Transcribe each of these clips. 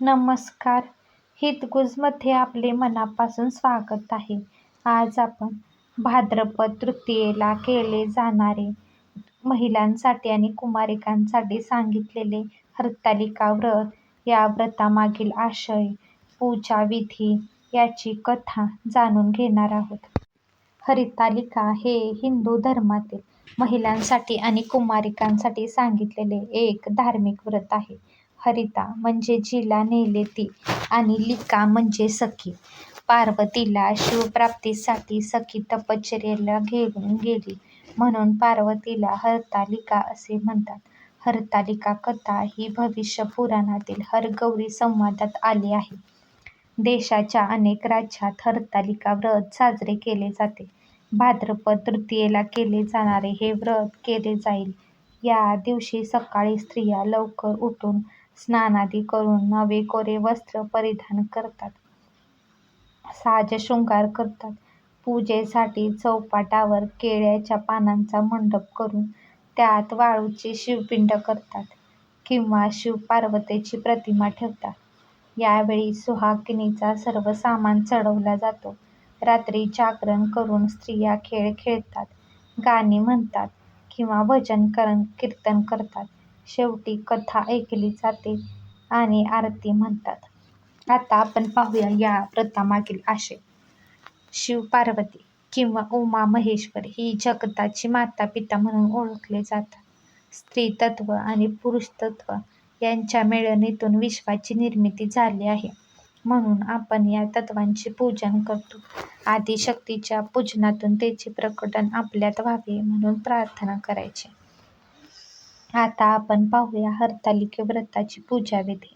नमस्कार. हितगुजमध्ये आपले मनापासून स्वागत आहे. आज आपण भाद्रपद तृतीयेला केले जाणारे महिलांसाठी आणि कुमारिकांसाठी सांगितलेले हरतालिका व्रत या व्रतामागील आशय पूजा विधी याची कथा जाणून घेणार आहोत. हरितालिका हे हिंदू धर्मातील महिलांसाठी आणि कुमारिकांसाठी सांगितलेले एक धार्मिक व्रत आहे. हरिता म्हणजे जिला नेले ती आणि लिका म्हणजे सखी. पार्वतीला शिवप्राप्तीसाठी सखी तपश्चर्येला घेऊन गेली म्हणून पार्वतीला हरतालिका असे म्हणतात. हरतालिका कथा ही भविष्य पुराणातील हरगौरी संवादात आली आहे. देशाच्या अनेक राज्यात हरतालिका व्रत साजरे केले जाते. भाद्रपद तृतीयेला केले जाणारे हे व्रत केले जाईल. या दिवशी सकाळी स्त्रिया लवकर उठून स्नानादी करून नवे कोरे वस्त्र परिधान करतात. साजशृंगार करतात. पूजेसाठी चौपाटावर केळ्याच्या पानांचा मंडप करून त्यात वाळूचे शिवपिंड करतात किंवा शिवपार्वतीची प्रतिमा ठेवतात. यावेळी सुहागिनीचा सर्व सामान चढवला जातो. रात्री जागरण करून स्त्रिया खेळ खेळतात गाणी म्हणतात किंवा भजन कीर्तन करतात. शेवटी कथा ऐकली जाते आणि आरती म्हणतात. आता आपण पाहूया या व्रतामागील आशय. शिवपार्वती किंवा उमा महेश्वर ही जगताची माता पिता म्हणून ओळखले जातात. स्त्री तत्व आणि पुरुष तत्व यांच्या मेळणीतून विश्वाची निर्मिती झाली आहे. म्हणून आपण या तत्वांचे पूजन करतो. आदिशक्तीच्या पूजनातून त्याचे प्रकटन आपल्यात व्हावे म्हणून प्रार्थना करायची. आता आपण पाहूया हरतालिके व्रताची पूजाविधी.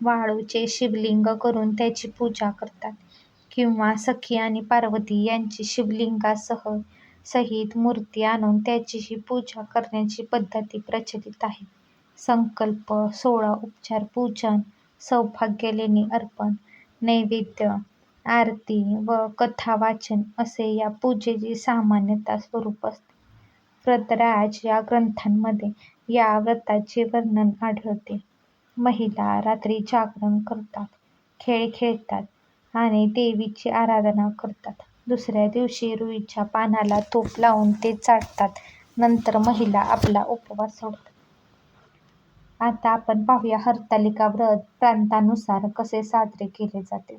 वाळूचे शिवलिंग करून त्याची पूजा करतात. किंवा सखी आणि पार्वती यांची शिवलिंगासह सहित मूर्ती आणून त्याचीही पूजा करण्याची पद्धती प्रचलित आहे. संकल्प सोळा उपचार पूजन सौभाग्यलेणी अर्पण नैवेद्य आरती व कथा वाचन असे या पूजेचे सामान्यतः स्वरूप असते. व्रतराज या ग्रंथांमध्ये या व्रताचे वर्णन आढळते. महिला रात्री जागरण करतात खेळ खेळतात आणि देवीची आराधना करतात. दुसऱ्या दिवशी रुईच्या पानाला तूप लावून ते चाटतात. नंतर महिला आपला उपवास सोडतात. आता आपण पाहूया हरतालिका व्रत प्रांतानुसार कसे साजरे केले जाते.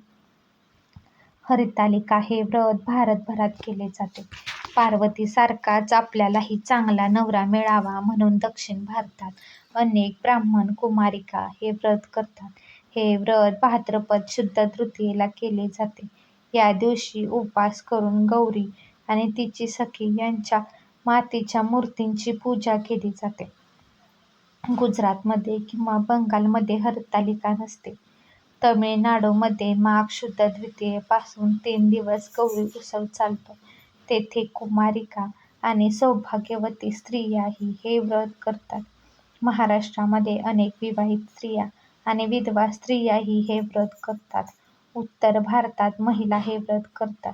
हरितालिका हे व्रत भारतभरात केले जाते. पार्वतीसारखाच आपल्यालाही चांगला नवरा मिळावा म्हणून दक्षिण भारतात अनेक ब्राह्मण कुमारिका हे व्रत करतात. हे व्रत भाद्रपद शुद्ध तृतीयेला केले जाते. या दिवशी उपवास करून गौरी आणि तिची सखी यांच्या मातीच्या मूर्तींची पूजा केली जाते. गुजरातमध्ये किंवा बंगालमध्ये हरतालिका नसते. तमिळनाडूमध्ये माघ शुद्ध द्वितीयेपासून तीन दिवस गौरी उत्सव चालतो. तेथे कुमारिका आणि सौभाग्यवती स्त्रियाही हे व्रत करतात. महाराष्ट्रामध्ये अनेक विवाहित स्त्रिया आणि विधवा स्त्रियाही हे व्रत करतात. उत्तर भारतात महिला हे व्रत करतात.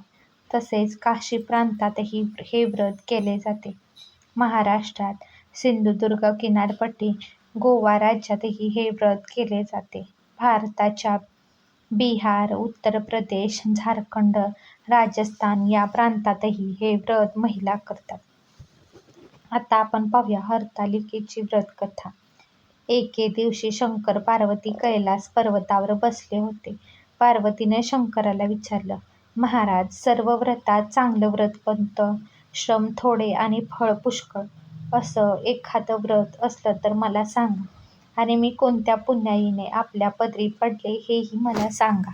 तसेच काशी प्रांतातही हे व्रत केले जाते. महाराष्ट्रात सिंधुदुर्ग किनारपट्टी गोवा राज्यातही हे व्रत केले जाते. भारताच्या बिहार उत्तर प्रदेश झारखंड राजस्थान या प्रांतातही हे व्रत महिला करतात. आता आपण पाहूया हरतालिकेची व्रतकथा. एके दिवशी शंकर पार्वती कैलास पर्वतावर बसले होते. पार्वतीने शंकराला विचारलं महाराज सर्व व्रतात चांगलं व्रत कोणतं? श्रम थोडे आणि फळ पुष्कळ. असं एखादं व्रत असलं तर मला सांगा. आणि मी कोणत्या पुण्याईने आपल्या पदरी पडले हेही मला सांगा.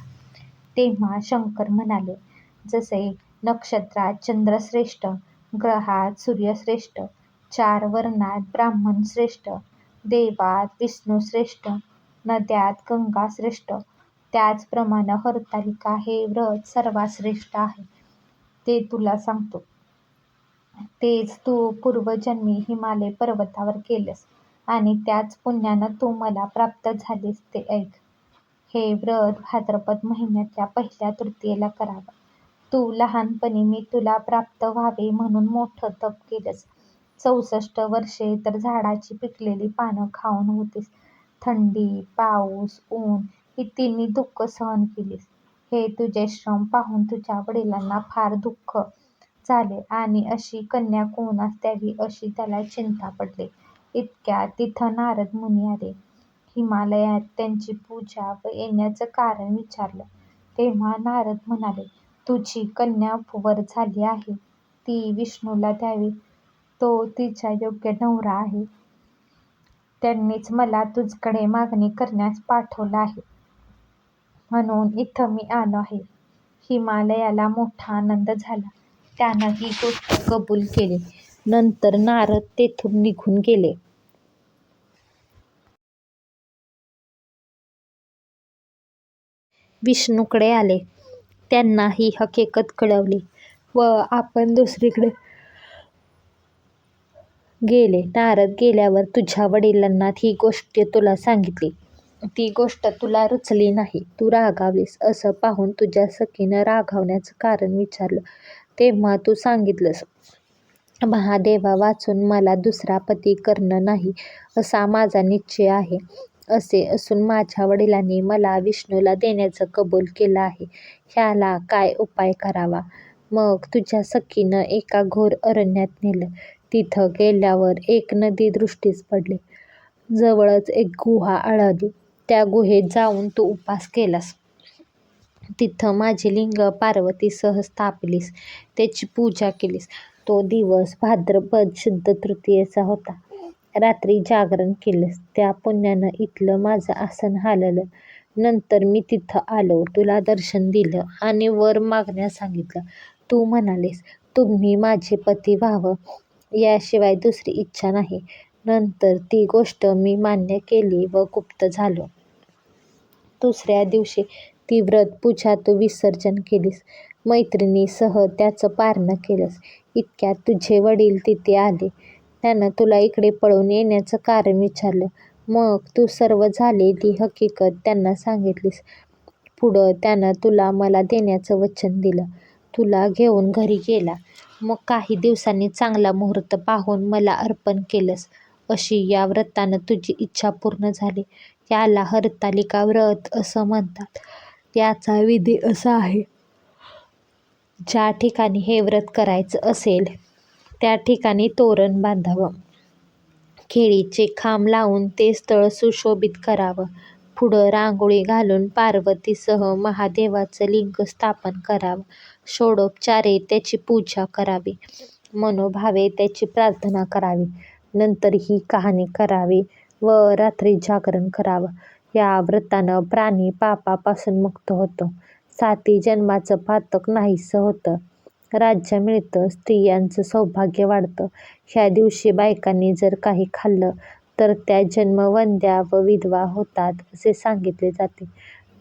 तेव्हा शंकर म्हणाले जसे नक्षत्रात चंद्रश्रेष्ठ ग्रहात सूर्यश्रेष्ठ चार वर्णात ब्राह्मण श्रेष्ठ देवात विष्णू श्रेष्ठ नद्यात गंगा श्रेष्ठ. त्याचप्रमाणे हरतालिका हे व्रत सर्वात श्रेष्ठ आहे. ते तुला सांगतो. तेच तू पूर्वजन्मी हिमालय पर्वतावर केलंस आणि त्याच पुण्यानं तू मला प्राप्त झालीस ते ऐक. हे व्रत भाद्रपद महिन्यातल्या पहिल्या तृतीयेला करावं. तू लहानपणी मी तुला प्राप्त व्हावे म्हणून मोठं तप केलंस चौसष्ट वर्षे तर झाडाची पिकलेली पानं खाऊन होतीस थंडी पाऊस ऊन ही तिन्ही दुःख सहन केलीस. हे तुझे श्रम पाहून तुझ्या वडिलांना फार दुःख झाले आणि अशी कन्या कोणास द्यावी अशी त्याला चिंता पडली. इतक्यात तिथं नारद मुनी आले. हिमालयात त्यांची पूजा व येण्याचं कारण विचारलं तेव्हा नारद म्हणाले, तुझी कन्या वर झाली आहे. ती विष्णूला द्यावी. तो तिचा योग्य नवरा आहे. त्यांनीच मला तुझ्याकडे मागणी करण्यास पाठवलं आहे. म्हणून इथं मी आलो आहे. हिमालयाला मोठा आनंद झाला. त्यानं ही गोष्ट कबूल केली. नंतर नारद तेथून निघून गेले. विष्णूकडे आले. त्यांना ही हकीकत कळवली व आपण दुसरीकडे गेले. नारद गेल्यावर तुझ्या वडिलांना ही गोष्ट तुला सांगितली. ती गोष्ट तुला रुचली नाही. तू रागावलीस. असं पाहून तुझ्या सखीनं रागावण्याचं कारण विचारलं तेव्हा तू सांगितलंस, महादेवा वाचून मला दुसरा पती करणं नाही असा माझा निश्चय आहे. असे असून माझ्या वडिलांनी मला विष्णूला देण्याचं कबूल केलं आहे. ह्याला काय उपाय करावा? मग तुझ्या सखीनं एका घोर अरण्यात नेलं. तिथं गेल्यावर एक नदी दृष्टीस पडली. जवळच एक गुहा आढळली. त्या गुहेत जाऊन तू उपास केलास. तिथं माझे लिंग पार्वतीसह स्थापलीस. त्याची पूजा केलीस. तो दिवस भाद्रपद शुद्ध तृतीयेचा होता. रात्री जागरण केलंस. त्या पुण्यानं इथलं माझं आसन हाललं. नंतर मी तिथं आलो. तुला दर्शन दिलं आणि वर मागण्यास सांगितलं. तू म्हणालीस, तुम्ही माझे पती व्हावं याशिवाय दुसरी इच्छा नाही. नंतर ती गोष्ट मी मान्य केली व गुप्त झालो. दुसऱ्या दिवशी ती व्रत पूजा तू विसर्जन केलीस. मैत्रिणीसह त्याचं पारणं केलंस. इतक्यात तुझे वडील तिथे आले. त्यानं तुला इकडे पळून येण्याचं कारण विचारलं. मग तू सर्व झालेली हकीकत त्यांना सांगितलीस. पुढं त्यानं तुला मला देण्याचं वचन दिलं. तुला घेऊन घरी गेला. मग काही दिवसांनी चांगला मुहूर्त पाहून मला अर्पण केलंस. अशी या व्रतानं तुझी इच्छा पूर्ण झाली. याला हरतालिका व्रत असं म्हणतात. याचा विधी असा आहे. ज्या ठिकाणी हे व्रत करायचं असेल त्या ठिकाणी तोरण बांधावं. केळीचे खांब लावून ते स्थळ सुशोभित करावं. पुढं रांगोळी घालून पार्वतीसह महादेवाचं लिंग स्थापन करावं. षोडोपचारे त्याची पूजा करावी. मनोभावे त्याची प्रार्थना करावी. नंतर ही कहाणी करावी व रात्री जागरण करावं. या व्रतानं प्राणी पापापासून मुक्त होतो. साती जन्माचं पातक नाहीसं होतं. राज्य मिळतं. स्त्रियांचं सौभाग्य वाढतं. ह्या दिवशी बायकांनी जर काही खाल्लं तर त्या जन्मवंद्या व विधवा होतात असे सांगितले जाते.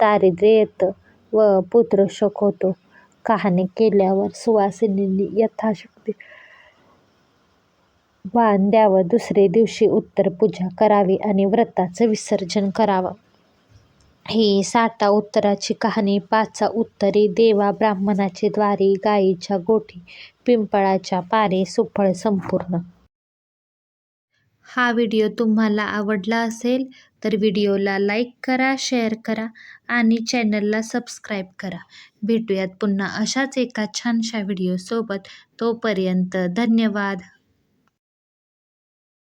दारिद्र्य येतं व पुत्रशोक होतो. कहाणी केल्यावर सुवासिनींनी यथाशक्ती वाण द्यावं. दुसरे दिवशी उत्तर पूजा करावी आणि व्रताचं विसर्जन करावं. ही साठा उत्तराची कहाणी पाचा उत्तरी देवा ब्राह्मणाचे द्वारी गायीच्या गोठी पिंपळाच्या पारे सुफळ संपूर्ण. हा व्हिडिओ तुम्हाला आवडला असेल तर व्हिडिओला लाईक करा, शेअर करा आणि चॅनलला सबस्क्राईब करा. भेटूयात पुन्हा अशाच एका छानशा व्हिडिओसोबत तोपर्यंत धन्यवाद.